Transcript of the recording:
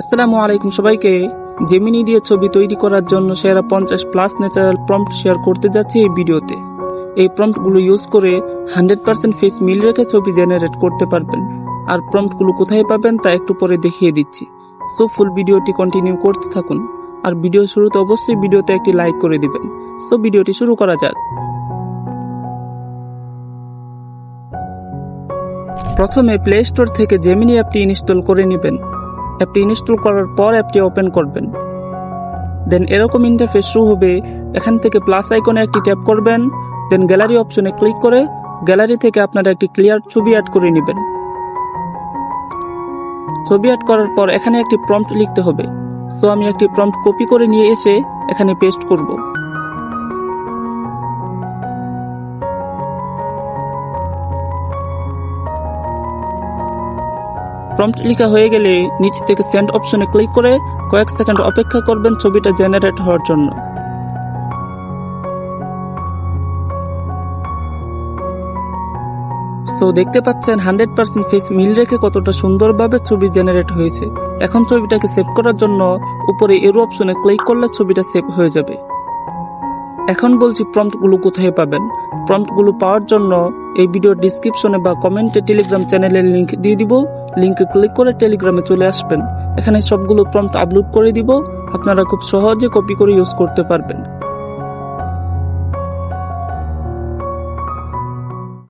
আসসালামু আলাইকুম সবাইকে। জেমিনি দিয়ে ছবি তৈরি করার জন্য সেরা পঞ্চাশ প্লাস ন্যাচারাল প্রম্পট শেয়ার করতে যাচ্ছি এই ভিডিওতে। এই প্রম্পটগুলো ইউজ করে হান্ড্রেড পার্সেন্ট ফেস মিল রেখে ছবি জেনারেট করতে পারবেন। আর প্রম্পটগুলো কোথায় পাবেন তা একটু পরে দেখিয়ে দিচ্ছি। সো ফুল ভিডিওটি কন্টিনিউ করতে থাকুন। আর ভিডিও শুরুতে অবশ্যই ভিডিওতে একটি লাইক করে দিবেন। সো ভিডিওটি শুরু করা যাক। প্রথমে প্লে স্টোর থেকে জেমিনি অ্যাপটি ইনস্টল করে নেবেন। অ্যাপটি ইনস্টল করার পর অ্যাপটি ওপেন করবেন। দেন এরকম ইন্টারফেস শুরু হবে। এখান থেকে প্লাস আইকনে একটি ট্যাপ করবেন। দেন গ্যালারি অপশনে ক্লিক করে গ্যালারি থেকে আপনারা একটি ক্লিয়ার ছবি অ্যাড করে নেবেন। ছবি অ্যাড করার পর এখানে একটি প্রম্পট লিখতে হবে। সো আমি একটি প্রম্পট কপি করে নিয়ে এসে এখানে পেস্ট করব। প্রম্পট লেখা হয়ে গেলে নিচ থেকে সেন্ড অপশনে ক্লিক করে কয়েক সেকেন্ড অপেক্ষা করবেন ছবিটা জেনারেট হওয়ার জন্য। সো দেখতে পাচ্ছেন হান্ড্রেড পার্সেন্ট ফেস মিল রেখে কতটা সুন্দরভাবে ছবি জেনারেট হয়েছে। এখন ছবিটাকে সেভ করার জন্য উপরে এরো অপশনে ক্লিক করলে ছবিটা সেভ হয়ে যাবে। এখন বলছি প্রম্পটগুলো কোথায় পাবেন? প্রম্পটগুলো পাওয়ার জন্য এই ভিডিওর ডিসক্রিপশনে বা কমেন্টে টেলিগ্রাম চ্যানেলের লিংক দিয়ে দিব। লিংকে ক্লিক করে টেলিগ্রামে চলে আসবেন। এখানে সবগুলো প্রম্পট আপলোড করে দিব। আপনারা খুব সহজে কপি করে ইউজ করতে পারবেন।